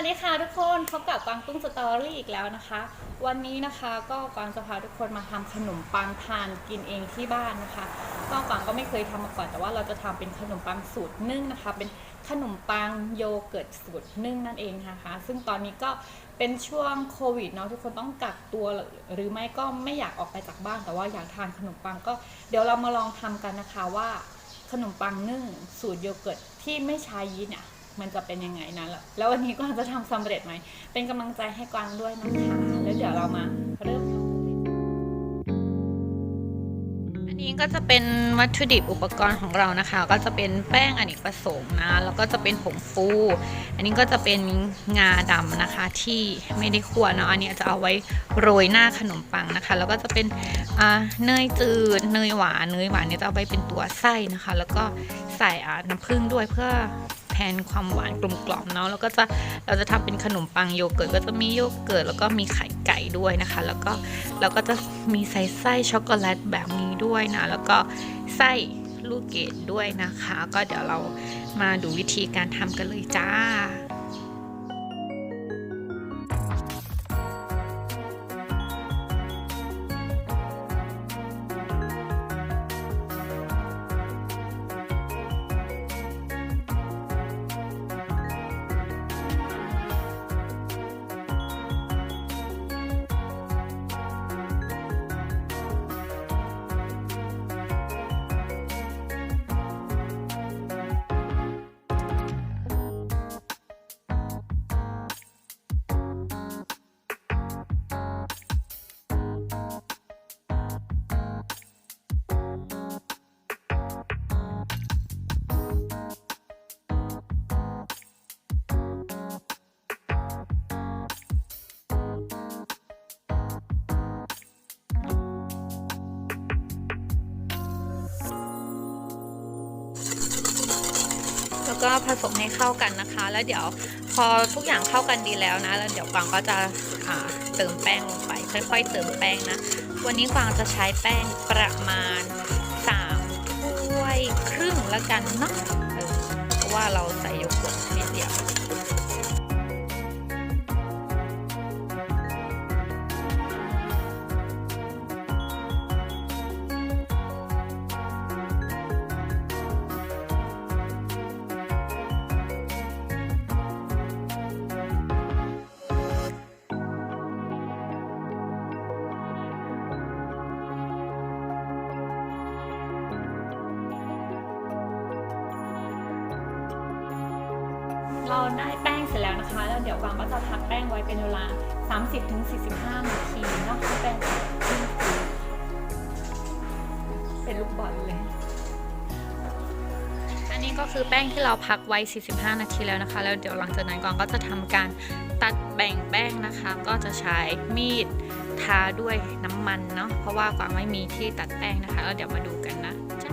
วัสดีค่ะทุกคนพบกับกวางตุ้งสตอรี่อีกแล้วนะคะ วันนี้นะคะก็กวางจะพาทุกคนมาทำขนมปังทานกินเองที่บ้านนะคะก็กวางก็ไม่เคยทำมาก่อนแต่ว่าเราจะทำเป็นขนมปังสูตรนึ่งนะคะ เป็นขนมปังโยเกิร์ตสูตรนึ่งนั่นเองนะคะ ซึ่งตอนนี้ก็เป็นช่วงโควิดเนาะทุกคนต้องกักตัวหรือไม่ก็ไม่อยากออกไปจากบ้าน แต่ว่าอยากทานขนมปังก็เดี๋ยวเรามาลองทำกันนะคะว่าขนมปังนึ่งสูตรโยเกิร์ตที่ไม่ใช้ยีสต์เนี่ย มันจะเป็นยังไงนะแล้วแล้ววันนี้กวางจะทำสำเร็จไหม เป็นกำลังใจให้กวางด้วยนะคะแล้วเดี๋ยวเรามาเริ่มทำอันนี้ก็จะเป็นวัตถุดิบอุปกรณ์ของเรานะคะ ก็จะเป็นแป้งอเนกประสงค์นะแล้วก็จะเป็นผงฟู อันนี้ก็จะเป็นงาดำนะคะที่ไม่ได้คั่วเนาะอันนี้จะเอาไว้โรยหน้าขนมปังนะคะ แล้วก็จะเป็นเนยจืดเนยหวานเนยหวานเนี่ยจะเอาไปเป็นตัวไส้นะคะ แล้วก็ใส่น้ำผึ้งด้วยเพื่อ นความหวานกลมกล่อมเนาะแล้วก็จะเราจะทำเป็นขนมปังโยเกิร์ตก็จะมีโยเกิร์ตแล้วก็มีไข่ไก่ด้วยนะคะ แล้วก็เราก็จะมีใส่ไส้ช็อกโกแลตแบบนี้ด้วยนะแล้วก็ไส้ลูกเกดด้วยนะคะ ก็เดี๋ยวเรามาดูวิธีการทำกันเลยจ้า แล้วก็ผสมให้เข้ากันนะคะ แล้วเดี๋ยวพอทุกอย่างเข้ากันดีแล้วนะ แล้วเดี๋ยวกวางก็จะเติมแป้งลงไป ค่อย ๆ เติมแป้งนะ วันนี้กวางจะใช้แป้งประมาณ3ถ้วยครึ่งแล้วกันเนาะเออเพราะว่าเราใส่โยเกิร์ตนิดเดียว เราได้แป้งเสร็จแล้วนะคะ แล้วเดี๋ยวกวางก็จะพักแป้งไว้เป็นเวลา 30-45 นาทีนะให้แป้งขึ้นเป็นลูกบอลเลย อันนี้ก็คือแป้งที่เราพักไว้ 45 นาทีแล้วนะคะ แล้วเดี๋ยวหลังจากนั้นกวางก็จะทำการตัดแบ่งแป้งนะคะ ก็จะใช้มีดทาด้วยน้ำมันเนาะ เพราะว่ากวางไม่มีที่ตัดแป้งนะคะ แล้วเดี๋ยวมาดูกันนะจ้ะ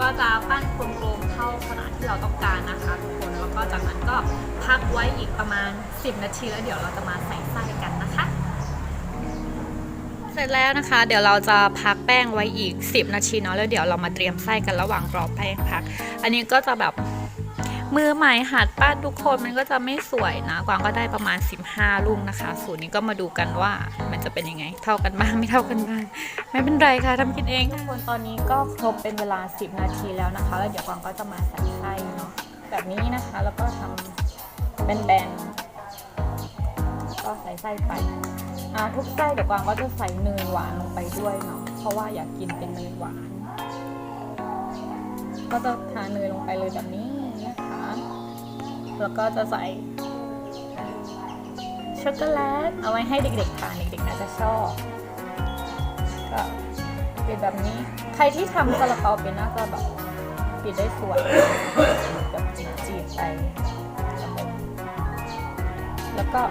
ก็จะปั้นกลมๆเข้าขนาดที่เราต้องการนะคะทุกคนแล้วก็จากนั้นก็พักไว้อีกประมาณ 10 นาทีแล้วเดี๋ยวเราจะมาใส่ไส้กันนะคะ เสร็จแล้วนะคะ เดี๋ยวเราจะพักแป้งไว้อีก 10 นาทีเนาะแล้วเดี๋ยวเรามาเตรียมไส้กันระหว่างรอแป้งพัก อันนี้ก็จะแบบ มือใหม่หัดปั้นทุกคนมันก็จะไม่สวยนะ กวางก็ได้ประมาณ 15 ลูกนะคะ สูตรนี้ก็มาดูกันว่ามันจะเป็นยังไง เท่ากันบ้างไม่เท่ากันบ้างไม่เป็นไรค่ะทำกินเองทุกคนตอนนี้ก็ครบเป็นเวลา 10 นาทีแล้วนะคะ แล้วเดี๋ยวกวางก็จะมาใส่ไส้เนาะแบบนี้นะคะแล้วก็ทำเป็นแบนๆก็ใส่ไส้ไปอ่าทุกไส้เดี๋ยวกวางก็จะใส่เนยหวานลงไปด้วยเนาะเพราะว่าอยากกินเป็นเนยหวาน ก็จะทาเนยลงไปเลยแบบนี้ แล้วก็จะใส่ช็อกโกแลตเอาไว้ให้เด็กๆทานเด็กๆน่าจะชอบก็ปิดแบบนี้ ใครที่ทำซาลาเปาเป็นน่าจะแบบปิดได้สวยแบบจีบไปแล้วก็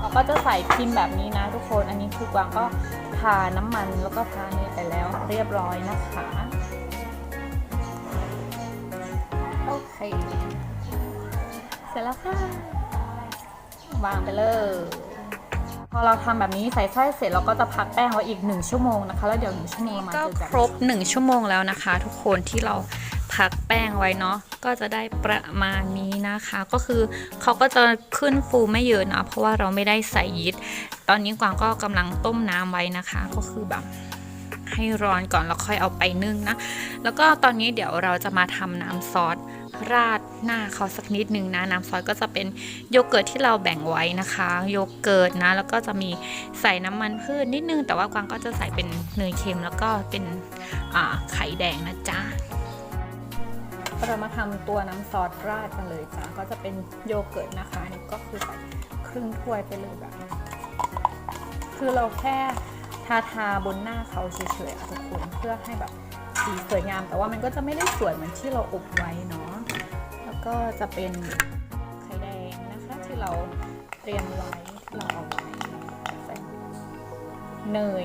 เราก็จะใส่พิมพ์แบบนี้นะทุกคน อันนี้คือกวางก็ทาน้ำมันแล้วก็ทาเนยไปแล้วเรียบร้อยนะคะ เคเสร็จแล้วค่ะวางไปเลย พอเราทำแบบนี้ใส่ไส้เสร็จเราก็จะพักแป้งไว้อีก 1 ชั่วโมงนะคะ แล้วเดี๋ยว1ชั่วโมงมาเจอกันครบ 1 ชั่วโมงแล้วนะคะ ทุกคนที่เราพักแป้งไว้เนาะก็จะได้ประมาณนี้นะคะ ก็คือเขาก็จะขึ้นฟูไม่เยอะนะเพราะว่าเราไม่ได้ใส่ยีสต์ตอนนี้กวางก็กำลังต้มน้ำไว้นะคะ ก็คือแบบให้ร้อนก่อนแล้วค่อยเอาไปนึ่งนะ แล้วก็ตอนนี้เดี๋ยวเราจะมาทำน้ำซอส ราดหน้าเขาสักนิดนึงนะน้ำซอสก็จะเป็นโยเกิร์ตที่เราแบ่งไว้นะคะ โยเกิร์ตนะ แล้วก็จะมีใส่น้ำมันพืชนิดนึง แต่ว่ากวางก็จะใส่เป็นเนยเค็มแล้วก็เป็นไข่แดงนะจ๊ะเรามาทำตัวน้ำซอสราดกันเลยจ้ะก็จะเป็นโยเกิร์ตนะคะอันนี่ก็คือใส่ครึ่งถ้วยไปเลยแบบคือเราแค่ทาทาบนหน้าเขาเฉยๆทุกคนเพื่อให้แบบสีสวยงาม แต่ว่ามันก็จะไม่ได้สวยเหมือนที่เราอบไว้เนาะ ก็จะเป็นไข่แดงนะคะที่เราเตรียมไว้เราเอาไว้ใส่เนย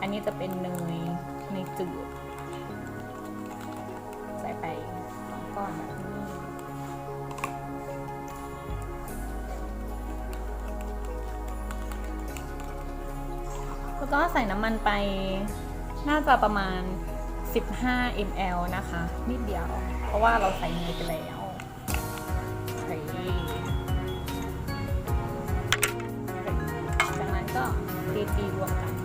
อันนี้จะเป็นเนยเนจืดใส่ไปสองก้อนแบบนี้แล้วก็ใส่น้ำมันไปน่าจะประมาณ 15 ml นะคะ นิดเดียว เพราะว่าเราใส่เนยไปแล้ว โอเคจากนั้นก็ตีตีรวมกัน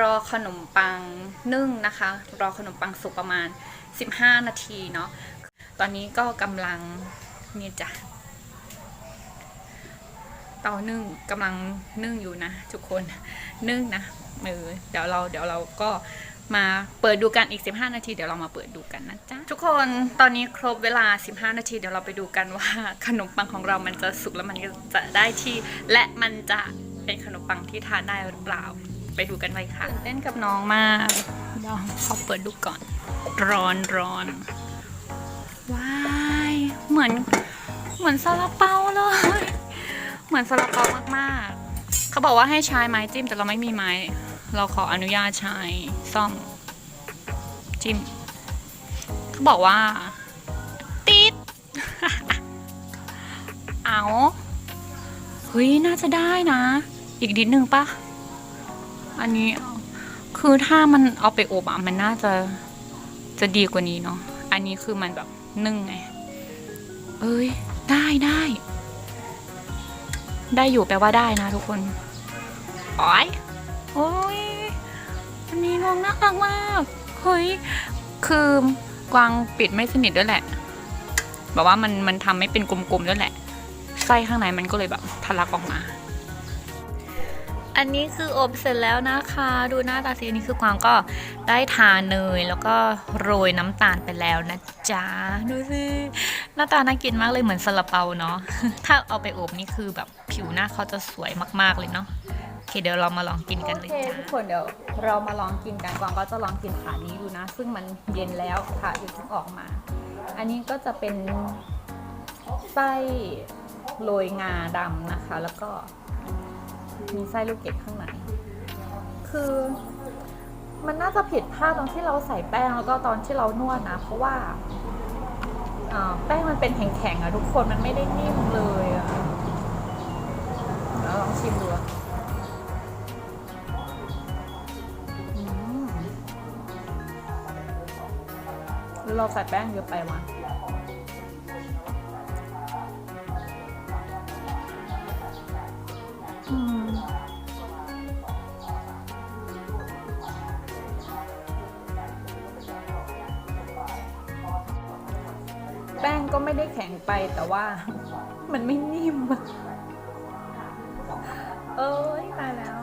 รอขนมปังนึ่งนะคะ รอขนมปังสุกประมาณ 15 นาทีเนาะตอนนี้ก็กำลังเนี่ยจ้ะเตานึ่งกำลังนึ่งอยู่นะทุกคนนึ่งนะเออเดี๋ยวเราเดี๋ยวเราก็มาเปิดดูกันอีก 15 นาที เดี๋ยวเรามาเปิดดูกันนะจ๊ะ ทุกคนตอนนี้ครบเวลา 15 นาที เดี๋ยวเราไปดูกันว่าขนมปังของเรามันจะสุกแล้วมันจะได้ที่ และมันจะเป็นขนมปังที่ทานได้หรือเปล่า ไปดูกันเลยค่ะตื่นเต้นกับน้องมากเดี๋ยวขอเปิดดูก่อน ร้อนร้อนว้ายเหมือนเหมือนซาลาเปาเลย เหมือนซาลาเปามากๆ เขาบอกว่าให้ใช้ไม้จิ้มแต่เราไม่มีไม้ เราขออนุญาตใช้ซ่อมจิ้มเขาบอกว่า ติดเอาเฮ้ยน่าจะได้นะ อีกนิดนึงปะ อันนี้คือถ้ามันเอาไปอบอะมันน่าจะจะดีกว่านี้เนาะ อันนี้คือมันแบบนึ่งไง เอ้ย ได้ได้ ได้อยู่แปลว่าได้นะทุกคนอ๋อยโอ้ยอันนี้น้องน่ารักมากเฮ้ย คือกวางปิดไม่สนิทด้วยแหละแบบว่ามันมันทำให้เป็นกลมๆด้วยแหละ ไส้ข้างในมันก็เลยแบบทะลักออกมา อันนี้คืออบเสร็จแล้วนะคะ ดูหน้าตาสิอันนี้คือกวางก็ได้ทาเนยแล้วก็โรยน้ำตาลไปแล้วนะจ๊ะ ดูสิหน้าตาน่ากินมากเลยเหมือนซาลาเปาเนาะถ้าเอาไปอบนี่คือแบบผิวหน้าเขาจะสวยมาก ๆเลยเนาะโอเคเดี๋ยวเรามาลองกินกันเลยจ้าทุกคนเดี๋ยวเรามาลองกินกันกวางก็จะลองกินถาดนี้ดูนะ ซึ่งมันเย็นแล้วถาดอยู่เพิ่งออกมา อันนี้ก็จะเป็นไส้โรยงาดำนะคะ แล้วก็ มีไส้ลูกเกดข้างในคือมันน่าจะผิดพลาดตรงที่เราใส่แป้งแล้วก็ตอนที่เรานวดนะ เพราะว่าแป้งมันเป็นแข็งๆอะทุกคนมันไม่ได้นิ่มเลยอะแล้วลองชิมดูเราใส่แป้งเยอะไปวะ ไปแต่ว่ามันไม่นิ่ม เอ้ยตายแล้ว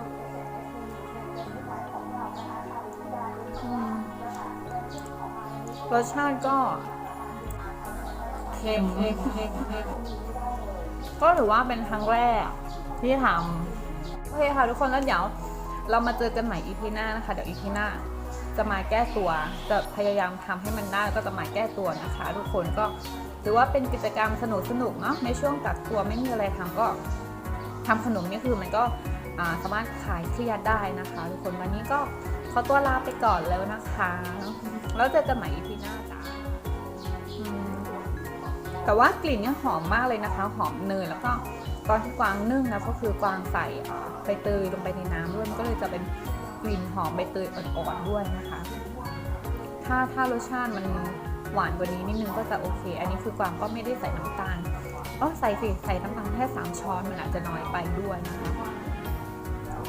รสชาติก็เค็มก็ถือว่าเป็นครั้งแรกที่ทำโอเคค่ะทุกคนแล้วเดี๋ยว เรามาเจอกันใหม่อีพีหน้านะคะ เดี๋ยวอีพีหน้าจะมาแก้ตัว จะพยายามทำให้มันได้ก็จะมาแก้ตัวนะคะ ทุกคนก็ถือว่าเป็นกิจกรรมสนุกสนุกๆเนาะในช่วงกักตัวไม่มีอะไรทำก็ทำขนมนี่คือมันก็สามารถขายเครียดได้นะคะ ทุกคนวันนี้ก็ขอตัวลาไปก่อนแล้วนะคะ แล้วเจอกันใหม่อีพีหน้าจ้าแต่ว่ากลิ่นเนี่ยหอมมากเลยนะคะ หอมเนยแล้วก็ ตอนที่กวางนึ่งนะก็คือกวางใส่ใบเตยลงไปในน้ำด้วยมันก็เลยจะเป็นกลิ่นหอมใบเตยอ่อนๆด้วยนะคะ ถ้าถ้ารสชาติมันหวานกว่านี้นิดนึงก็จะโอเค อันนี้คือกวางก็ไม่ได้ใส่น้ำตาลอ๋อใส่สิใส่น้ำตาลแค่3ช้อนมันอาจจะน้อยไปด้วยนะคะ